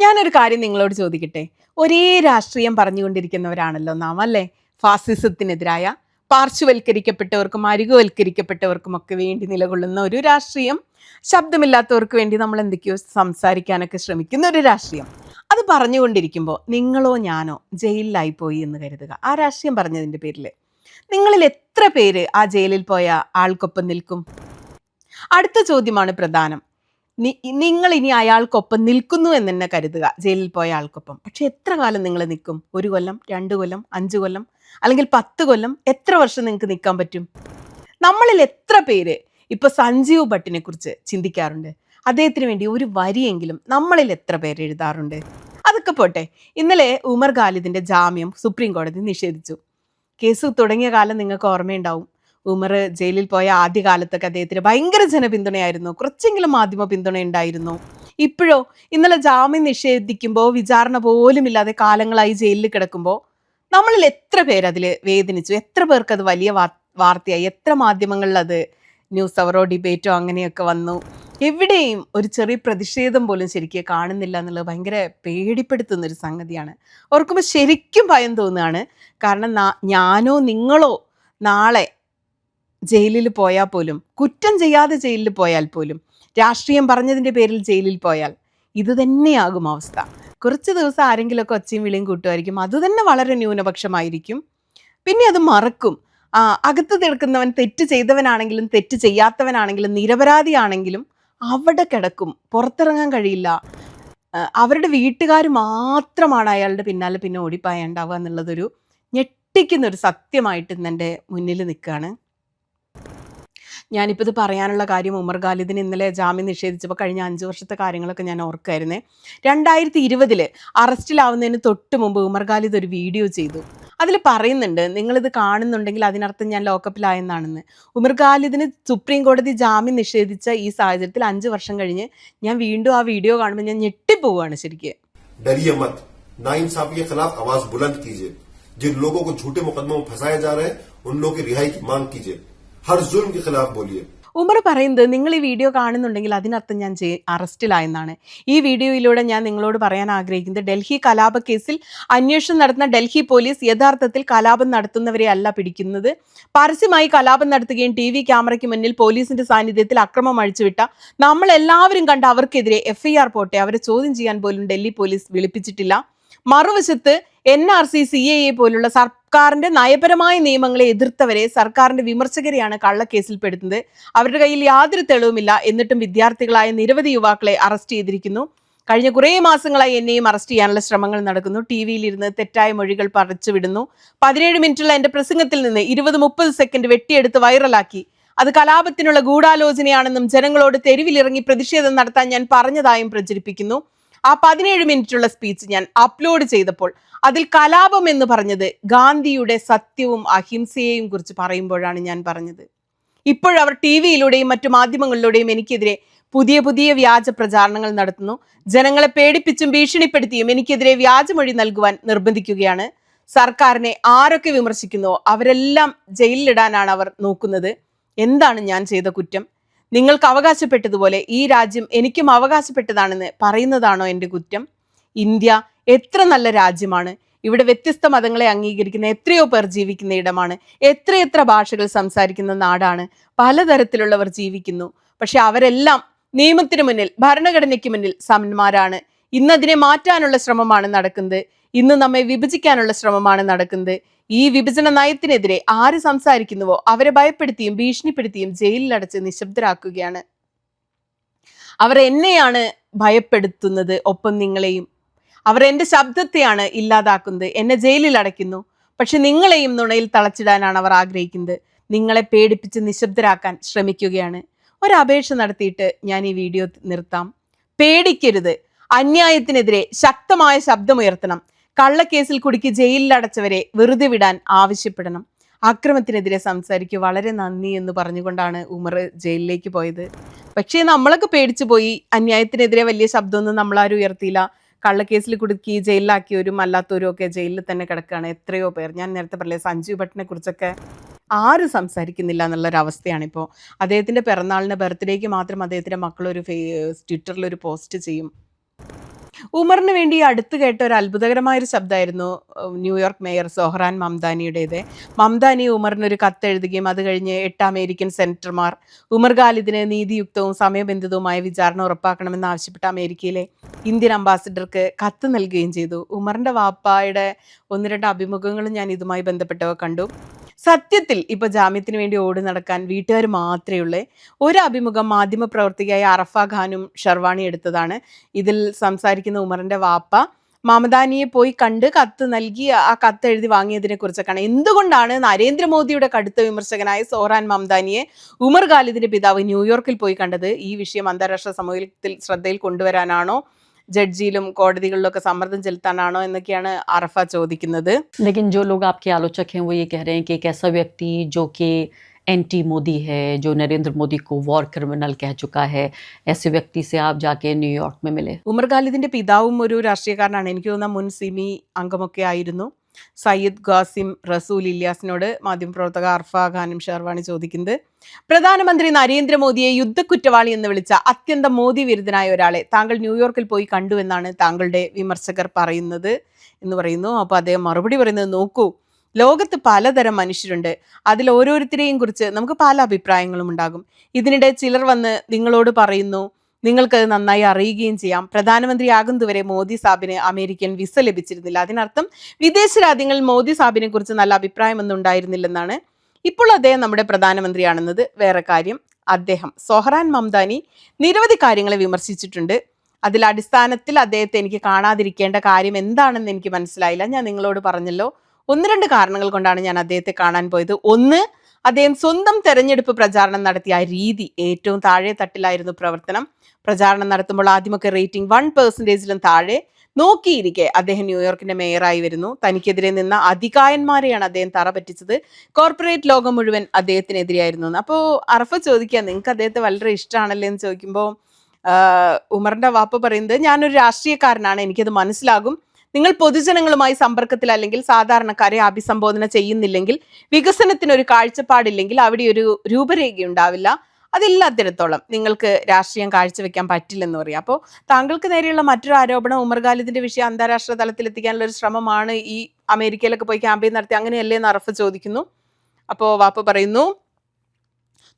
ഞാനൊരു കാര്യം നിങ്ങളോട് ചോദിക്കട്ടെ? ഒരേ രാഷ്ട്രീയം പറഞ്ഞുകൊണ്ടിരിക്കുന്നവരാണല്ലോ നാം അല്ലേ? ഫാസിസത്തിനെതിരായ പാർശ്വവൽക്കരിക്കപ്പെട്ടവർക്കും അരികുവൽക്കരിക്കപ്പെട്ടവർക്കും ഒക്കെ വേണ്ടി നിലകൊള്ളുന്ന ഒരു രാഷ്ട്രീയം ശബ്ദമില്ലാത്തവർക്ക് വേണ്ടി നമ്മൾ എന്തൊക്കെയോ സംസാരിക്കാനൊക്കെ ശ്രമിക്കുന്ന ഒരു രാഷ്ട്രീയം. അത് പറഞ്ഞുകൊണ്ടിരിക്കുമ്പോൾ നിങ്ങളോ ഞാനോ ജയിലിലായി പോയി എന്ന് കരുതുക. ആ രാഷ്ട്രീയം പറഞ്ഞതിന്റെ പേരിൽ നിങ്ങളിൽ എത്ര പേര് ആ ജയിലിൽ പോയ ആൾക്കൊപ്പം നിൽക്കും? അടുത്ത ചോദ്യമാണ് പ്രധാനം. നിങ്ങൾ ഇനി അയാൾക്കൊപ്പം നിൽക്കുന്നു എന്ന് തന്നെ കരുതുക. ജയിലിൽ പോയ ആൾക്കൊപ്പം. പക്ഷെ എത്ര കാലം നിങ്ങൾ നിൽക്കും? ഒരു കൊല്ലം രണ്ട് കൊല്ലം അഞ്ച് കൊല്ലം അല്ലെങ്കിൽ പത്ത് കൊല്ലം? എത്ര വർഷം നിങ്ങൾക്ക് നിൽക്കാൻ പറ്റും? നമ്മളിൽ എത്ര പേര് ഇപ്പൊ സഞ്ജീവ് ഭട്ടിനെ കുറിച്ച് ചിന്തിക്കാറുണ്ട്? അദ്ദേഹത്തിന് വേണ്ടി ഒരു വരിയെങ്കിലും നമ്മളിൽ എത്ര പേര് എഴുതാറുണ്ട്? അതൊക്കെ പോട്ടെ. ഇന്നലെ ഉമർ ഖാലിദിന്റെ ജാമ്യം സുപ്രീം കോടതി നിഷേധിച്ചു. കേസ് തുടങ്ങിയ കാലം നിങ്ങൾക്ക് ഓർമ്മയുണ്ടാവും. ഉമർ ജയിലിൽ പോയ ആദ്യ കാലത്തൊക്കെ അദ്ദേഹത്തിന് ഭയങ്കര ജനപിന്തുണയായിരുന്നു. കുറച്ചെങ്കിലും മാധ്യമ പിന്തുണ ഉണ്ടായിരുന്നു. ഇപ്പോഴോ ഇന്നലെ ജാമ്യം നിഷേധിക്കുമ്പോൾ വിചാരണ പോലും ഇല്ലാതെ കാലങ്ങളായി ജയിലിൽ കിടക്കുമ്പോൾ നമ്മളിൽ എത്ര പേര് അതിൽ വേദനിച്ചു? എത്ര പേർക്ക് അത് വലിയ വാർത്തയായി? എത്ര മാധ്യമങ്ങളിൽ അത് ന്യൂസ് അവറോ ഡിബേറ്റോ അങ്ങനെയൊക്കെ വന്നു? എവിടെയും ഒരു ചെറിയ പ്രതിഷേധം പോലും ശരിക്കും കാണുന്നില്ല എന്നുള്ളത് ഭയങ്കര പേടിപ്പെടുത്തുന്ന ഒരു സംഗതിയാണ്. ഓർക്കുമ്പോൾ ശരിക്കും ഭയം തോന്നുകയാണ്. കാരണം ഞാനോ നിങ്ങളോ നാളെ ജയിലിൽ പോയാൽ പോലും കുറ്റം ചെയ്യാതെ ജയിലിൽ പോയാൽ പോലും രാഷ്ട്രീയം പറഞ്ഞതിന്റെ പേരിൽ ജയിലിൽ പോയാൽ ഇത് തന്നെയാകും അവസ്ഥ. കുറച്ച് ദിവസം ആരെങ്കിലുമൊക്കെ ഒച്ചയും വിളിയും കൂട്ടുമായിരിക്കും. അത് തന്നെ വളരെ ന്യൂനപക്ഷമായിരിക്കും. പിന്നെ അത് മറക്കും. അകത്ത് തീർക്കുന്നവൻ തെറ്റ് ചെയ്തവനാണെങ്കിലും തെറ്റ് ചെയ്യാത്തവനാണെങ്കിലും നിരപരാധിയാണെങ്കിലും അവിടെ കിടക്കും. പുറത്തിറങ്ങാൻ കഴിയില്ല. അവരുടെ വീട്ടുകാർ മാത്രമാണ് അയാളുടെ പിന്നാലെ പിന്നെ ഓടിപ്പായുണ്ടാവുക എന്നുള്ളതൊരു ഞെട്ടിക്കുന്നൊരു സത്യമായിട്ട് ഇന്ന് എന്റെ മുന്നിൽ നിൽക്കുകയാണ്. ഞാനിപ്പോൾ ഇത് പറയാനുള്ള കാര്യം ഉമർ ഖാലിദിന് ഇന്നലെ ജാമ്യം നിഷേധിച്ചപ്പോൾ കഴിഞ്ഞ അഞ്ച് വർഷത്തെ കാര്യങ്ങളൊക്കെ ഞാൻ ഓർക്കായിരുന്നേ രണ്ടായിരത്തി ഇരുപതിൽ അറസ്റ്റിലാവുന്നതിന് തൊട്ട് മുമ്പ് ഉമർ ഖാലിദ് ഒരു വീഡിയോ ചെയ്തു അതിൽ പറയുന്നുണ്ട് നിങ്ങളിത് കാണുന്നുണ്ടെങ്കിൽ അതിനർത്ഥം ഞാൻ ലോക്കപ്പിലായെന്നാണെന്ന് ഉമർ ഖാലിദിന് സുപ്രീം കോടതി ജാമ്യം നിഷേധിച്ച ഈ സാഹചര്യത്തിൽ അഞ്ച് വർഷം കഴിഞ്ഞ് ഞാൻ വീണ്ടും ആ വീഡിയോ കാണുമ്പോൾ ഞാൻ ഞെട്ടിപ്പോവുകയാണ് ശരിക്കും डरिए मत नाइंसाफी के खिलाफ आवाज बुलंद कीजिए जिन लोगों को झूठे मुकदमों में फंसाया जा रहा है उन लोगों की रिहाई की मांग कीजिए हर जुल्म के खिलाफ बोलिए ഉമർ പറയുന്നത് നിങ്ങൾ ഈ വീഡിയോ കാണുന്നുണ്ടെങ്കിൽ അതിനർത്ഥം ഞാൻ ജെ അറസ്റ്റിലായെന്നാണ് ഈ വീഡിയോയിലൂടെ ഞാൻ നിങ്ങളോട് പറയാൻ ആഗ്രഹിക്കുന്നത് ഡൽഹി കലാപ കേസിൽ അന്വേഷണം നടത്തുന്ന ഡൽഹി പോലീസ് യഥാർത്ഥത്തിൽ കലാപം നടത്തുന്നവരെ അല്ല പിടിക്കുന്നത് പരസ്യമായി കലാപം നടത്തുകയും ടി വി ക്യാമറയ്ക്ക് മുന്നിൽ പോലീസിന്റെ സാന്നിധ്യത്തിൽ അക്രമം അഴിച്ചുവിട്ട നമ്മൾ എല്ലാവരും കണ്ട അവർക്കെതിരെ എഫ്ഐആർ പോട്ടെ അവരെ ചോദ്യം ചെയ്യാൻ പോലും ഡൽഹി പോലീസ് വിളിപ്പിച്ചിട്ടില്ല മറുവശത്ത് N R C C A പോലുള്ള സർക്കാരിന്റെ നയപരമായ നിയമങ്ങളെ എതിർത്തവരെ സർക്കാരിന്റെ വിമർശകരെയാണ് കള്ളക്കേസിൽ പെടുത്തുന്നത്. അവരുടെ കയ്യിൽ യാതൊരു തെളിവുമില്ല. എന്നിട്ടും വിദ്യാർത്ഥികളായ നിരവധി യുവാക്കളെ അറസ്റ്റ് ചെയ്തിരിക്കുന്നു. കഴിഞ്ഞ കുറേ മാസങ്ങളായി എന്നെയും അറസ്റ്റ് ചെയ്യാനുള്ള ശ്രമങ്ങൾ നടക്കുന്നു. ടി വിയിലിരുന്ന് തെറ്റായ മൊഴികൾ പറിച്ചു വിടുന്നു. പതിനേഴ് മിനിറ്റുള്ള എന്റെ പ്രസംഗത്തിൽ നിന്ന് ഇരുപത് മുപ്പത് സെക്കൻഡ് വെട്ടിയെടുത്ത് വൈറലാക്കി. അത് കലാപത്തിനുള്ള ഗൂഢാലോചനയാണെന്നും ജനങ്ങളോട് തെരുവിലിറങ്ങി പ്രതിഷേധം നടത്താൻ ഞാൻ പറഞ്ഞതായും പ്രചരിപ്പിക്കുന്നു. ആ പതിനേഴ് മിനിറ്റുള്ള സ്പീച്ച് ഞാൻ അപ്ലോഡ് ചെയ്തപ്പോൾ അതിൽ കലാപം എന്ന് പറഞ്ഞത് ഗാന്ധിയുടെ സത്യവും അഹിംസയെയും കുറിച്ച് പറയുമ്പോഴാണ് ഞാൻ പറഞ്ഞത്. ഇപ്പോഴവർ ടി വിയിലൂടെയും മറ്റു മാധ്യമങ്ങളിലൂടെയും എനിക്കെതിരെ പുതിയ പുതിയ വ്യാജ പ്രചാരണങ്ങൾ നടത്തുന്നു. ജനങ്ങളെ പേടിപ്പിച്ചും ഭീഷണിപ്പെടുത്തിയും എനിക്കെതിരെ വ്യാജമൊഴി നൽകുവാൻ നിർബന്ധിക്കുകയാണ്. സർക്കാരിനെ ആരൊക്കെ വിമർശിക്കുന്നുവോ അവരെല്ലാം ജയിലിലിടാനാണ് അവർ നോക്കുന്നത്. എന്താണ് ഞാൻ ചെയ്ത കുറ്റം? നിങ്ങൾക്ക് അവകാശപ്പെട്ടതുപോലെ ഈ രാജ്യം എനിക്കും അവകാശപ്പെട്ടതാണെന്ന് പറയുന്നതാണോ എന്റെ കുറ്റം? ഇന്ത്യ എത്ര നല്ല രാജ്യമാണ്. ഇവിടെ വ്യത്യസ്ത മതങ്ങളെ അംഗീകരിക്കുന്ന എത്രയോ പേർ ജീവിക്കുന്ന ഇടമാണ്. എത്രയെത്ര ഭാഷകൾ സംസാരിക്കുന്ന നാടാണ്. പലതരത്തിലുള്ളവർ ജീവിക്കുന്നു. പക്ഷെ അവരെല്ലാം നിയമത്തിനു മുന്നിൽ ഭരണഘടനയ്ക്ക് മുന്നിൽ സമന്മാരാണ്. ഇന്നതിനെ മാറ്റാനുള്ള ശ്രമമാണ് നടക്കുന്നത്. ഇന്ന് നമ്മെ വിഭജിക്കാനുള്ള ശ്രമമാണ് നടക്കുന്നത്. ഈ വിഭജന നയത്തിനെതിരെ ആര് സംസാരിക്കുന്നുവോ അവരെ ഭയപ്പെടുത്തിയും ഭീഷണിപ്പെടുത്തിയും ജയിലിലടച്ച് നിശബ്ദരാക്കുകയാണ്. അവർ എന്നെയാണ് ഭയപ്പെടുത്തുന്നത് ഒപ്പം നിങ്ങളെയും. അവർ എന്റെ ശബ്ദത്തെയാണ് ഇല്ലാതാക്കുന്നത് എന്നെ ജയിലിൽ അടയ്ക്കുന്നു. പക്ഷെ നിങ്ങളെയും നുണയിൽ തളച്ചിടാനാണ് അവർ ആഗ്രഹിക്കുന്നത്. നിങ്ങളെ പേടിപ്പിച്ച് നിശബ്ദരാക്കാൻ ശ്രമിക്കുകയാണ്. ഒരപേക്ഷ നടത്തിയിട്ട് ഞാൻ ഈ വീഡിയോ നിർത്താം. പേടിക്കരുത്. അന്യായത്തിനെതിരെ ശക്തമായ ശബ്ദമുയർത്തണം. കള്ളക്കേസിൽ കുടുക്കി ജയിലിൽ ജയിലിലടച്ചവരെ വെറുതെ വിടാൻ ആവശ്യപ്പെടണം. അക്രമത്തിനെതിരെ സംസാരിക്കുക വളരെ നന്ദി എന്ന് പറഞ്ഞുകൊണ്ടാണ് ഉമർ ജയിലിലേക്ക് പോയത്. പക്ഷേ നമ്മളൊക്കെ പേടിച്ചു പോയി. അന്യായത്തിനെതിരെ വലിയ ശബ്ദമൊന്നും നമ്മളാരും ഉയർത്തിയില്ല. കള്ളക്കേസിൽ കുടുക്കി ജയിലിലാക്കിയവരും അല്ലാത്തവരും ഒക്കെ ജയിലിൽ തന്നെ കിടക്കുകയാണ് എത്രയോ പേർ. ഞാൻ നേരത്തെ പറഞ്ഞില്ലേ സഞ്ജീവ് ഭട്ടിനെ കുറിച്ചൊക്കെ ആരും സംസാരിക്കുന്നില്ല എന്നുള്ളൊരു അവസ്ഥയാണ് ഇപ്പോൾ അദ്ദേഹത്തിന്റെ പിറന്നാളിന് ബർത്ത്ഡേക്ക് മാത്രം അദ്ദേഹത്തിന്റെ മക്കളൊരു ഫേ ട്വിറ്ററിലൊരു പോസ്റ്റ് ചെയ്യും. ഉമറിന് വേണ്ടി അടുത്ത് കേട്ട ഒരു അത്ഭുതകരമായ ഒരു ശബ്ദമായിരുന്നു ന്യൂയോർക്ക് മേയർ സോഹ്റാൻ മംദാനിയുടേത്. മംദാനി ഉമറിന് ഒരു കത്ത് എഴുതുകയും അത് കഴിഞ്ഞ് എട്ട് അമേരിക്കൻ സെനറ്റർമാർ ഉമർ ഖാലിദിന് നീതിയുക്തവും സമയബന്ധിതവുമായ വിചാരണ ഉറപ്പാക്കണമെന്ന് ആവശ്യപ്പെട്ട അമേരിക്കയിലെ ഇന്ത്യൻ അംബാസിഡർക്ക് കത്ത് നൽകുകയും ചെയ്തു. ഉമറിന്റെ വാപ്പായുടെ ഒന്ന് രണ്ട് അഭിമുഖങ്ങളും ഞാൻ ഇതുമായി ബന്ധപ്പെട്ടവ കണ്ടു. സത്യത്തിൽ ഇപ്പൊ ജാമ്യത്തിന് വേണ്ടി ഓടി നടക്കാൻ വീട്ടുകാർ മാത്രമേ ഉള്ളേ. ഒരു അഭിമുഖം മാധ്യമപ്രവർത്തകയായ അറഫ ഖാനും ഷർവാണി എടുത്തതാണ്. ഇതിൽ സംസാരിക്കുന്ന ഉമറിന്റെ വാപ്പ മമദാനിയെ പോയി കണ്ട് കത്ത് നൽകി ആ കത്ത് എഴുതി വാങ്ങിയതിനെ കുറിച്ചൊക്കെയാണ്. എന്തുകൊണ്ടാണ് നരേന്ദ്രമോദിയുടെ കടുത്ത വിമർശകനായ സോറാൻ മമദാനിയെ ഉമർ ഖാലിദിന്റെ പിതാവ് ന്യൂയോർക്കിൽ പോയി കണ്ടത്? ഈ വിഷയം അന്താരാഷ്ട്ര സമൂഹത്തിൽ ശ്രദ്ധയിൽ കൊണ്ടുവരാനാണോ? ജഡ്ജിയിലും കോടതികളിലൊക്കെ സമ്മർദ്ദം ചെലുത്താനാണോ എന്നൊക്കെയാണ് അറഫ ചോദിക്കുന്നത് लेकिन जो लोग आपके आलोचक हैं वो ये कह रहे हैं कि एक ऐसा व्यक्ति जो कि एंटी मोदी है जो नरेंद्र मोदी को वॉर क्रिमिनल कह चुका है ऐसे व्यक्ति से आप जाके न्यूयॉर्क में मिले ഉമർ ഖാലിദിന്റെ പിതാവും ഒരു രാഷ്ട്രീയക്കാരനാണ് എനിക്ക് തോന്നുന്ന മുൻ സിമി അംഗമൊക്കെ ആയിരുന്നു സയ്യിദ് ഖാസിം റസൂൽ ഇല്യാസിനോട് മാധ്യമപ്രവർത്തക അർഫ ഖാനും ഷെർവാണി ചോദിക്കുന്നത്. പ്രധാനമന്ത്രി നരേന്ദ്രമോദിയെ യുദ്ധക്കുറ്റവാളി എന്ന് വിളിച്ച അത്യന്തം മോദി വിരുദ്ധനായ ഒരാളെ താങ്കൾ ന്യൂയോർക്കിൽ പോയി കണ്ടു എന്നാണ് താങ്കളുടെ വിമർശകർ പറയുന്നത് എന്ന് പറയുന്നു. അപ്പോൾ അദ്ദേഹം മറുപടി പറയുന്നത് നോക്കൂ ലോകത്ത് പലതരം മനുഷ്യരുണ്ട്. അതിൽ ഓരോരുത്തരെയും കുറിച്ച് നമുക്ക് പല അഭിപ്രായങ്ങളും ഉണ്ടാകും. ഇതിനിടെ ചിലർ വന്ന് നിങ്ങളോട് പറയുന്നു നിങ്ങൾക്കത് നന്നായി അറിയുകയും ചെയ്യാം. പ്രധാനമന്ത്രിയാകുന്നതുവരെ മോദി സാബിന് അമേരിക്കൻ വിസ ലഭിച്ചിരുന്നില്ല. അതിനർത്ഥം വിദേശ രാജ്യങ്ങളിൽ മോദി സാബിനെ കുറിച്ച് നല്ല അഭിപ്രായമൊന്നും ഉണ്ടായിരുന്നില്ലെന്നാണ്. ഇപ്പോൾ അദ്ദേഹം നമ്മുടെ പ്രധാനമന്ത്രിയാണെന്നത് വേറെ കാര്യം. അദ്ദേഹം സൊഹറാൻ മംദാനി നിരവധി കാര്യങ്ങളെ വിമർശിച്ചിട്ടുണ്ട്. അതിൽ അടിസ്ഥാനത്തിൽ അദ്ദേഹത്തെ എനിക്ക് കാണാതിരിക്കേണ്ട കാര്യം എന്താണെന്ന് എനിക്ക് മനസ്സിലായില്ല. ഞാൻ നിങ്ങളോട് പറഞ്ഞല്ലോ. ഒന്ന് രണ്ട് കാരണങ്ങൾ കൊണ്ടാണ് ഞാൻ അദ്ദേഹത്തെ കാണാൻ പോയത്. ഒന്ന് അദ്ദേഹം സ്വന്തം തെരഞ്ഞെടുപ്പ് പ്രചാരണം നടത്തിയ രീതി ഏറ്റവും താഴെ തട്ടിലായിരുന്നു പ്രവർത്തനം. പ്രചാരണം നടത്തുമ്പോൾ ആദ്യമൊക്കെ റേറ്റിംഗ് വൺ പെർസെന്റേജിലും താഴെ. നോക്കിയിരിക്കെ അദ്ദേഹം ന്യൂയോർക്കിന്റെ മേയറായി വരുന്നു. തനിക്കെതിരെ നിന്ന അധികായന്മാരെയാണ് അദ്ദേഹം തറ പറ്റിച്ചത് കോർപ്പറേറ്റ് ലോകം മുഴുവൻ അദ്ദേഹത്തിനെതിരെയായിരുന്നു. അപ്പോൾ അറഫ ചോദിക്കുക നിങ്ങൾക്ക് അദ്ദേഹത്തെ വളരെ ഇഷ്ടമാണല്ലേ എന്ന് ചോദിക്കുമ്പോൾ ഉമറിന്റെ വാപ്പ പറയുന്നത് ഞാനൊരു രാഷ്ട്രീയക്കാരനാണ്. എനിക്കത് മനസ്സിലാകും. നിങ്ങൾ പൊതുജനങ്ങളുമായി സമ്പർക്കത്തിൽ അല്ലെങ്കിൽ സാധാരണക്കാരെ അഭിസംബോധന ചെയ്യുന്നില്ലെങ്കിൽ വികസനത്തിന് ഒരു കാഴ്ചപ്പാടില്ലെങ്കിൽ അവിടെ ഒരു രൂപരേഖ ഉണ്ടാവില്ല. അതില്ലാത്തിടത്തോളം നിങ്ങൾക്ക് രാഷ്ട്രീയം കാഴ്ചവെക്കാൻ പറ്റില്ലെന്ന് പറയാം. അപ്പോൾ താങ്കൾക്ക് നേരെയുള്ള മറ്റൊരു ആരോപണം ഉമർ ഖാലിദിന്റെ വിഷയം അന്താരാഷ്ട്ര തലത്തിൽ എത്തിക്കാനുള്ള ഒരു ശ്രമമാണ് ഈ അമേരിക്കയിലൊക്കെ പോയി ക്യാമ്പയിൻ നടത്തി അങ്ങനെയല്ലേ എന്ന് അറഫ് ചോദിക്കുന്നു. അപ്പോൾ വാപ്പ പറയുന്നു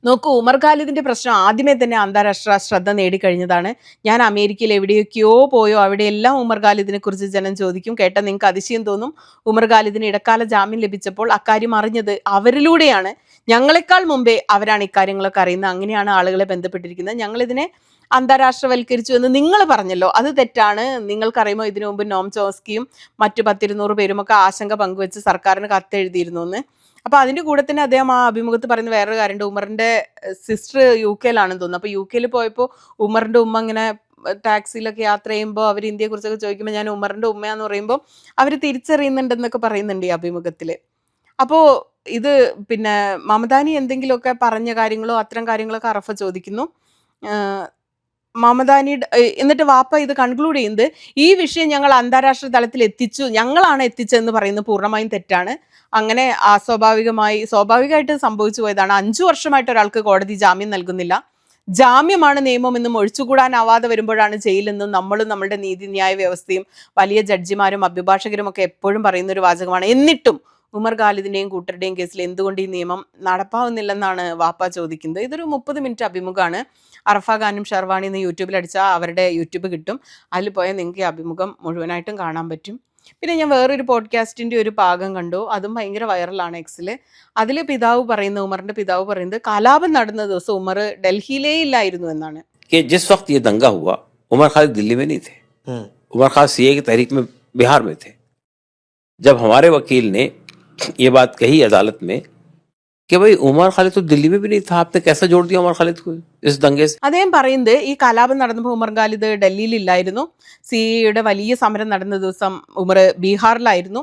നോക്കൂ ഉമർ ഖാലിദിന്റെ പ്രശ്നം ആദ്യമേ തന്നെ അന്താരാഷ്ട്ര ശ്രദ്ധ നേടിക്കഴിഞ്ഞതാണ്. ഞാൻ അമേരിക്കയിൽ എവിടെയൊക്കെയോ പോയോ അവിടെയെല്ലാം ഉമർ ഖാലിദിനെ കുറിച്ച് ജനം ചോദിക്കും. കേട്ട നിങ്ങൾക്ക് അതിശയം തോന്നും? ഉമർ ഖാലിദിന് ഇടക്കാല ജാമ്യം ലഭിച്ചപ്പോൾ അക്കാര്യം അറിഞ്ഞത് അവരിലൂടെയാണ്. ഞങ്ങളെക്കാൾ മുമ്പേ അവരാണ് ഇക്കാര്യങ്ങളൊക്കെ അറിയുന്നത്. അങ്ങനെയാണ് ആളുകളെ ബന്ധപ്പെട്ടിരിക്കുന്നത്. ഞങ്ങളിതിനെ അന്താരാഷ്ട്രവൽക്കരിച്ചു എന്ന് നിങ്ങൾ പറഞ്ഞല്ലോ. അത് തെറ്റാണ്. നിങ്ങൾക്കറിയുമോ ഇതിനു മുമ്പ് നോം ചോസ്കിയും മറ്റു പത്തിരുന്നൂറ് പേരുമൊക്കെ ആശങ്ക പങ്കുവെച്ച് സർക്കാരിന് കത്തെഴുതിയിരുന്നു എന്ന് അപ്പൊ അതിന്റെ കൂടെ തന്നെ അദ്ദേഹം ആ അഭിമുഖത്ത് പറയുന്ന വേറൊരു കാര്യമുണ്ട്. ഉമറിന്റെ സിസ്റ്റർ യു കെയിലാണെന്ന് തോന്നുന്നു. അപ്പൊ യു കെയിൽ പോയപ്പോൾ ഉമറിന്റെ ഉമ്മ ഇങ്ങനെ ടാക്സിയിലൊക്കെ യാത്ര ചെയ്യുമ്പോൾ അവർ ഇന്ത്യയെ കുറിച്ചൊക്കെ ചോദിക്കുമ്പോൾ ഞാൻ ഉമറിന്റെ ഉമ്മയാന്ന് പറയുമ്പോൾ അവർ തിരിച്ചറിയുന്നുണ്ടെന്നൊക്കെ പറയുന്നുണ്ട് ഈ അഭിമുഖത്തിൽ അപ്പോൾ ഇത് പിന്നെ മമതാനി എന്തെങ്കിലുമൊക്കെ പറഞ്ഞ കാര്യങ്ങളോ അത്തരം കാര്യങ്ങളൊക്കെ അറഫ ചോദിക്കുന്നു. മമദാനി എന്നിട്ട് വാപ്പ ഇത് കൺക്ലൂഡ് ചെയ്യുന്നത് ഈ വിഷയം ഞങ്ങൾ അന്താരാഷ്ട്ര തലത്തിൽ എത്തിച്ചു ഞങ്ങളാണ് എത്തിച്ചതെന്ന് പറയുന്നത് പൂർണമായും തെറ്റാണ്. അങ്ങനെ അസ്വാഭാവികമായി സ്വാഭാവികമായിട്ട് സംഭവിച്ചു പോയതാണ്. അഞ്ചു വർഷമായിട്ട് ഒരാൾക്ക് കോടതി ജാമ്യം നൽകുന്നില്ല. ജാമ്യമാണ് നിയമം എന്നും ഒഴിച്ചുകൂടാനാവാതെ വരുമ്പോഴാണ് ജയിലെന്നും നമ്മളും നമ്മുടെ നീതിന്യായ വ്യവസ്ഥയും വലിയ ജഡ്ജിമാരും അഭിഭാഷകരും ഒക്കെ എപ്പോഴും പറയുന്ന ഒരു വാചകമാണ്. എന്നിട്ടും ഉമർ ഖാലിദിന്റെയും കൂട്ടരുടെയും കേസിൽ എന്തുകൊണ്ട് ഈ നിയമം നടപ്പാവുന്നില്ലെന്നാണ് വാപ്പ ചോദിക്കുന്നത്. ഇതൊരു മുപ്പത് മിനിറ്റ് അഭിമുഖമാണ്. അറഫ ഖാനും ഷെർവാണി എന്ന് യൂട്യൂബിൽ അടിച്ചാൽ അവരുടെ യൂട്യൂബ് കിട്ടും. അതിൽ പോയാൽ നിങ്ങൾക്ക് ഈ അഭിമുഖം മുഴുവനായിട്ടും കാണാൻ പറ്റും. പിന്നെ ഞാൻ വേറൊരു പോഡ്കാസ്റ്റിന്റെ ഒരു ഭാഗം കണ്ടു അതും ഭയങ്കര വൈറലാണ് എക്സിൽ അതിൽ പിതാവ് പറയുന്ന ഉമറിന്റെ പിതാവ് പറയുന്നത് കലാപം നടന്ന ദിവസം ഉമർ ഡൽഹിയിലേ ഇല്ലായിരുന്നു എന്നാണ് कि जिस वक्त ये दंगा हुआ उमर खालिद दिल्ली में नहीं थे उमर खालिद सीए की तहरीक में बिहार में थे जब हमारे वकील ने ये बात कही अदालत में कि भाई उमर खालिद तो दिल्ली में भी नहीं था आपने कैसा जोड़ दिया उमर खालिद को इस दंगे से അദ്ദേഹം പറയുന്നത് ഈ കലാപം നടന്നപ്പോൾ ഉമർ ഖാലിദ് ഡൽഹിയിൽ ഇല്ലായിരുന്നു സിയുടെ വലിയ സമരം നടന്ന ദിവസം ഉമർ ബീഹാറിലായിരുന്നു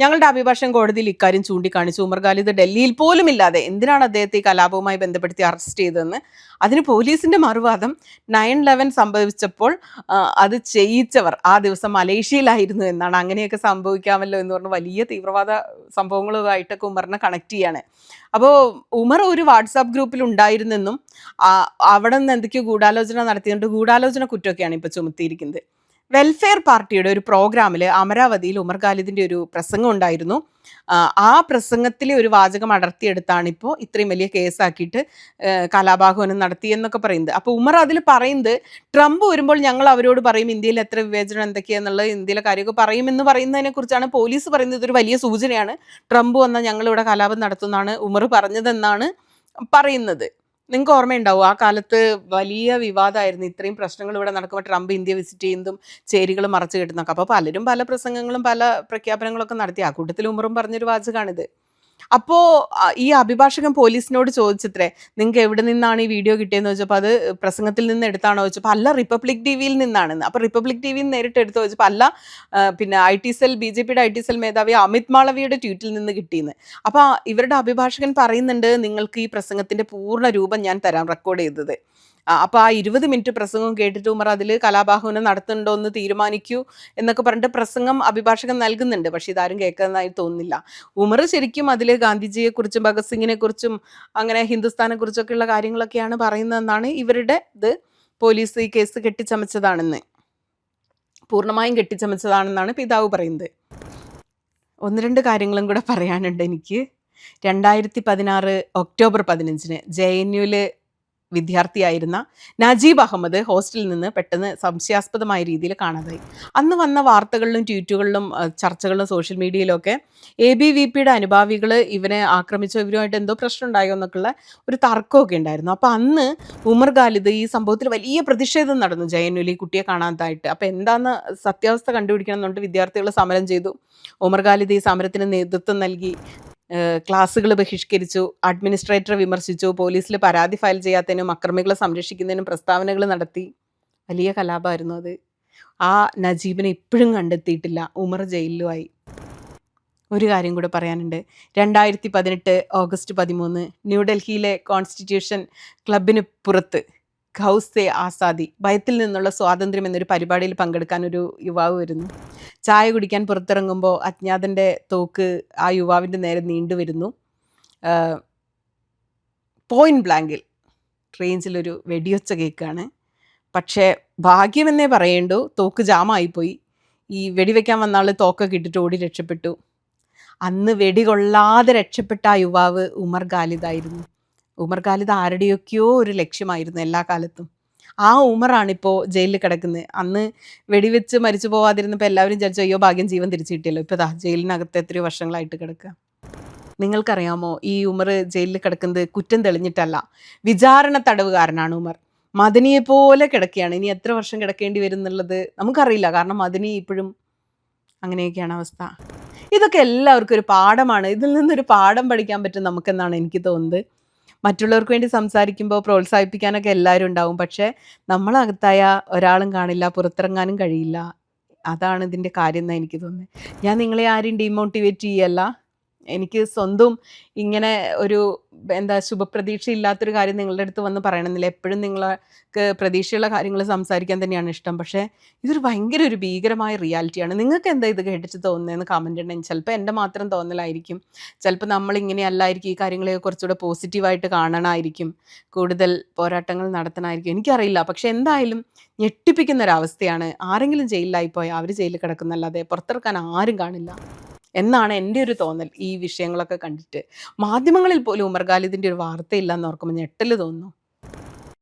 ഞങ്ങളുടെ അഭിഭാഷകൻ കോടതിയിൽ ഇക്കാര്യം ചൂണ്ടിക്കാണിച്ചു. ഉമർ ഖാലിദ് ഡൽഹിയിൽ പോലും ഇല്ലാതെ എന്തിനാണ് അദ്ദേഹത്തെ ഈ കലാപവുമായി ബന്ധപ്പെടുത്തി അറസ്റ്റ് ചെയ്തതെന്ന്? അതിന് പോലീസിന്റെ മറുവാദം നയൻ ലെവൻ സംഭവിച്ചപ്പോൾ അത് ചെയ്യിച്ചവർ ആ ദിവസം മലേഷ്യയിലായിരുന്നു എന്നാണ്. അങ്ങനെയൊക്കെ സംഭവിക്കാമല്ലോ എന്ന് പറഞ്ഞ് വലിയ തീവ്രവാദ സംഭവങ്ങളുമായിട്ടൊക്കെ ഉമറിനെ കണക്ട് ചെയ്യാണ്. അപ്പോൾ ഉമർ ഒരു വാട്സാപ്പ് ഗ്രൂപ്പിൽ ഉണ്ടായിരുന്നെന്നും അവിടെ നിന്ന് എന്തൊക്കെയോ ഗൂഢാലോചന നടത്തിയതുകൊണ്ട് ഗൂഢാലോചന കുറ്റമൊക്കെയാണ് ഇപ്പൊ ചുമത്തിയിരിക്കുന്നത്. വെൽഫെയർ പാർട്ടിയുടെ ഒരു പ്രോഗ്രാമിൽ അമരാവതിയിൽ ഉമർ ഖാലിദിന്റെ ഒരു പ്രസംഗം ഉണ്ടായിരുന്നു. ആ, പ്രസംഗത്തിലെ ഒരു വാചകം അടർത്തിയെടുത്താണ് ഇപ്പോൾ ഇത്രയും വലിയ കേസാക്കിയിട്ട് കലാപാഹ്വാനം നടത്തി എന്നൊക്കെ പറയുന്നത്. അപ്പോൾ ഉമർ അതിൽ പറയുന്നത് ട്രംപ് വരുമ്പോൾ ഞങ്ങൾ അവരോട് പറയും ഇന്ത്യയിൽ എത്ര വിവേചനം എന്തൊക്കെയാന്നുള്ളത് ഇന്ത്യയിലെ കാര്യമൊക്കെ പറയുമെന്ന് പറയുന്നതിനെ കുറിച്ചാണ് പോലീസ് പറയുന്നത്. ഇതൊരു വലിയ സൂചനയാണ്. ട്രംപ് വന്നാൽ ഞങ്ങളിവിടെ കലാപം നടത്തുന്നതാണ് ഉമർ പറഞ്ഞതെന്നാണ് പറയുന്നത്. നിങ്ങൾക്ക് ഓർമ്മയുണ്ടാവും? ആ കാലത്ത് വലിയ വിവാദമായിരുന്നു ഇത്രയും പ്രശ്നങ്ങൾ ഇവിടെ നടക്കുമ്പോൾ ട്രംപ് ഇന്ത്യ വിസിറ്റ് ചെയ്യുന്നതും ചേരികൾ മറച്ചു കെട്ടുന്നൊക്കെ അപ്പോൾ പലരും പല പ്രസംഗങ്ങളും പല പ്രഖ്യാപനങ്ങളൊക്കെ നടത്തി. ആ കൂട്ടത്തിൽ ഉമറും പറഞ്ഞൊരു വാചകമാണിത് അപ്പോൾ ഈ അഭിഭാഷകൻ പോലീസിനോട് ചോദിച്ചത്രേ നിങ്ങൾക്ക് എവിടെ നിന്നാണ് ഈ വീഡിയോ കിട്ടിയെന്ന് ചോദിച്ചപ്പോൾ അത് പ്രസംഗത്തിൽ നിന്ന് എടുത്താണോ? ചോദിച്ചപ്പോൾ അല്ല റിപ്പബ്ലിക് ടി വിയിൽ നിന്നാണെന്ന്. അപ്പോൾ റിപ്പബ്ലിക് ടി വിയിൽ നേരിട്ട് എടുത്ത് ചോദിച്ചപ്പോൾ അല്ല പിന്നെ I T cell B J പിയുടെ ഐ ടി സെൽ മേധാവി അമിത് മാളവിയുടെ ട്വീറ്റിൽ നിന്ന് കിട്ടിയെന്ന്. അപ്പോൾ ഇവരുടെ അഭിഭാഷകൻ പറയുന്നുണ്ട് നിങ്ങൾക്ക് ഈ പ്രസംഗത്തിന്റെ പൂർണ രൂപം ഞാൻ തരാം റെക്കോർഡ് ചെയ്തത്. അപ്പോൾ ആ ഇരുപത് മിനിറ്റ് പ്രസംഗം കേട്ടിട്ട് ഉമർ അതിൽ കലാപാഹ്വാനം നടത്തുന്നുണ്ടോ എന്ന് തീരുമാനിക്കൂ എന്നൊക്കെ പറഞ്ഞിട്ട് പ്രസംഗം അഭിഭാഷകൻ നൽകുന്നുണ്ട്. പക്ഷേ ഇതാരും കേൾക്കുന്നതായി തോന്നുന്നില്ല. ഉമർ ശരിക്കും അതിൽ ഗാന്ധിജിയെക്കുറിച്ചും ഭഗത് സിംഗിനെ കുറിച്ചും അങ്ങനെ ഹിന്ദുസ്ഥാനെ കുറിച്ചൊക്കെയുള്ള കാര്യങ്ങളൊക്കെയാണ് പറയുന്നതെന്നാണ് ഇവരുടെ ഇത്. പോലീസ് ഈ കേസ് കെട്ടിച്ചമച്ചതാണെന്ന്. പൂർണമായും കെട്ടിച്ചമച്ചതാണെന്നാണ് പിതാവ് പറയുന്നത്. ഒന്ന് രണ്ട് കാര്യങ്ങളും കൂടെ പറയാനുണ്ട് എനിക്ക്. രണ്ടായിരത്തി പതിനാറ് ഒക്ടോബർ പതിനഞ്ചിന് ജെ എൻ യുവിൽ വിദ്യാർത്ഥിയായിരുന്ന നജീബ് അഹമ്മദ് ഹോസ്റ്റലിൽ നിന്ന് പെട്ടെന്ന് സംശയാസ്പദമായ രീതിയിൽ കാണാതായി. അന്ന് വന്ന വാർത്തകളിലും ട്വീറ്റുകളിലും ചർച്ചകളിലും സോഷ്യൽ മീഡിയയിലൊക്കെ എ ബി വി പിയുടെ അനുഭാവികൾ ഇവനെ ആക്രമിച്ചോ ഇവരുമായിട്ട് എന്തോ പ്രശ്നം ഉണ്ടായോ എന്നൊക്കെയുള്ള ഒരു തർക്കമൊക്കെ ഉണ്ടായിരുന്നു. അപ്പോൾ അന്ന് ഉമർ ഖാലിദ് ഈ സംഭവത്തിൽ വലിയ പ്രതിഷേധം നടന്നു ജയനുലി കുട്ടിയെ കാണാതായിട്ട്. അപ്പോൾ എന്താന്ന് സത്യാവസ്ഥ കണ്ടുപിടിക്കണം എന്നുകൊണ്ട് വിദ്യാർത്ഥികൾ സമരം ചെയ്തു. ഉമർ ഖാലിദ് ഈ സമരത്തിന് നേതൃത്വം നൽകി. ക്ലാസ്സുകൾ ബഹിഷ്കരിച്ചു അഡ്മിനിസ്ട്രേറ്ററെ വിമർശിച്ചു പോലീസിൽ പരാതി ഫയൽ ചെയ്യാത്തതിനും അക്രമികളെ സംരക്ഷിക്കുന്നതിനും പ്രസ്താവനകൾ നടത്തി. വലിയ കലാപമായിരുന്നു അത്. ആ നജീബിനെ ഇപ്പോഴും കണ്ടെത്തിയിട്ടില്ല. ഉമർ ജയിലിലുമായി. ഒരു കാര്യം കൂടെ പറയാനുണ്ട്. രണ്ടായിരത്തി പതിനെട്ട് ഓഗസ്റ്റ് പതിമൂന്ന് ന്യൂഡൽഹിയിലെ കോൺസ്റ്റിറ്റ്യൂഷൻ ക്ലബിന് പുറത്ത് ഖൗസെ ആസാദി ഭയത്തിൽ നിന്നുള്ള സ്വാതന്ത്ര്യം എന്നൊരു പരിപാടിയിൽ പങ്കെടുക്കാൻ ഒരു യുവാവ് വരുന്നു. ചായ കുടിക്കാൻ പുറത്തിറങ്ങുമ്പോൾ അജ്ഞാതന്റെ തോക്ക് ആ യുവാവിന്റെ നേരെ നീണ്ടുവരുന്നു പോയിന്റ് ബ്ലാങ്കിൽ റേഞ്ചിലൊരു വെടിയൊച്ച കേൾക്കുകയാണ് പക്ഷേ ഭാഗ്യമെന്നേ പറയേണ്ടു തോക്ക് ജാമായിപ്പോയി. ഈ വെടിവെക്കാൻ വന്ന ആൾ തോക്കൊക്കെ ഇട്ടിട്ട് ഓടി രക്ഷപ്പെട്ടു. അന്ന് വെടികൊള്ളാതെ രക്ഷപ്പെട്ട ആ യുവാവ് ഉമർ ഖാലിദായിരുന്നു. ഉമർ ഖാലിദ് ആരുടെയൊക്കെയോ ഒരു ലക്ഷ്യമായിരുന്നു എല്ലാ കാലത്തും. ആ ഉമറാണ് ഉമറാണിപ്പോൾ ജയിലിൽ കിടക്കുന്നത് അന്ന് വെടിവെച്ച് മരിച്ചു പോവാതിരുന്നപ്പോൾ എല്ലാവരും വിചാരിച്ചു അയ്യോ ഭാഗ്യം ജീവൻ തിരിച്ചു കിട്ടിയല്ലോ. ഇപ്പോൾ ദാ ജയിലിനകത്ത് എത്രയോ വർഷങ്ങളായിട്ട് കിടക്കുക നിങ്ങൾക്കറിയാമോ ഈ ഉമർ ജയിലിൽ കിടക്കുന്നത് കുറ്റം തെളിഞ്ഞിട്ടല്ല. വിചാരണ തടവുകാരനാണ് ഉമർ. മദനിയെ പോലെ കിടക്കുകയാണ് ഇനി എത്ര വർഷം കിടക്കേണ്ടി വരും എന്നുള്ളത് നമുക്കറിയില്ല. കാരണം മദനി ഇപ്പോഴും അങ്ങനെയൊക്കെയാണ് അവസ്ഥ. ഇതൊക്കെ എല്ലാവർക്കും ഒരു പാഠമാണ്. ഇതിൽ നിന്നൊരു പാഠം പഠിക്കാൻ പറ്റും നമുക്കെന്നാണ് എനിക്ക് തോന്നുന്നത്. മറ്റുള്ളവർക്ക് വേണ്ടി സംസാരിക്കുമ്പോൾ പ്രോത്സാഹിപ്പിക്കാനൊക്കെ എല്ലാവരും ഉണ്ടാവും. പക്ഷേ നമ്മളകത്തായ ഒരാളും കാണില്ല പുറത്തിറങ്ങാനും കഴിയില്ല. അതാണ് ഇതിന്റെ കാര്യം എന്നാണ് എനിക്ക് തോന്നുന്നത്. ഞാൻ നിങ്ങളെ ആരും ഡീമോട്ടിവേറ്റ് ചെയ്യല്ല. എനിക്ക് സ്വന്തം ഇങ്ങനെ ഒരു എന്താ ശുഭപ്രതീക്ഷ ഇല്ലാത്തൊരു കാര്യം നിങ്ങളുടെ അടുത്ത് വന്ന് പറയണമെന്നില്ല. എപ്പോഴും നിങ്ങൾക്ക് പ്രതീക്ഷയുള്ള കാര്യങ്ങൾ സംസാരിക്കാൻ തന്നെയാണ് ഇഷ്ടം. പക്ഷേ ഇതൊരു ഭയങ്കര ഒരു ഭീകരമായ റിയാലിറ്റിയാണ്. നിങ്ങൾക്ക് എന്താ ഇത് കേട്ടിട്ട് തോന്നുന്നതെന്ന് കമന്റ് ഉണ്ടെങ്കിൽ ചിലപ്പോൾ എന്റെ മാത്രം തോന്നലായിരിക്കും. ചിലപ്പോൾ നമ്മൾ ഇങ്ങനെ അല്ലായിരിക്കും ഈ കാര്യങ്ങളെ കുറച്ചുകൂടെ പോസിറ്റീവായിട്ട് കാണണമായിരിക്കും കൂടുതൽ പോരാട്ടങ്ങൾ നടത്തണമായിരിക്കും എനിക്കറിയില്ല. പക്ഷേ എന്തായാലും ഞെട്ടിപ്പിക്കുന്ന ഒരവസ്ഥയാണ്. ആരെങ്കിലും ജയിലിലായി പോയാൽ അവർ ജയിലിൽ കിടക്കുന്നല്ലാതെ പുറത്തിറക്കാൻ ആരും കാണില്ല. എന്നാണ് എന്റെ ഒരു തോന്നൽ ഈ വിഷയങ്ങളൊക്കെ കണ്ടിട്ട്. മാധ്യമങ്ങളിൽ പോലും ഉമർ ഖാലിദിന്റെ ഒരു വാർത്തയില്ല എന്ന് ഓർക്കുമ്പോൾ ഞെട്ടൽ തോന്നുന്നു.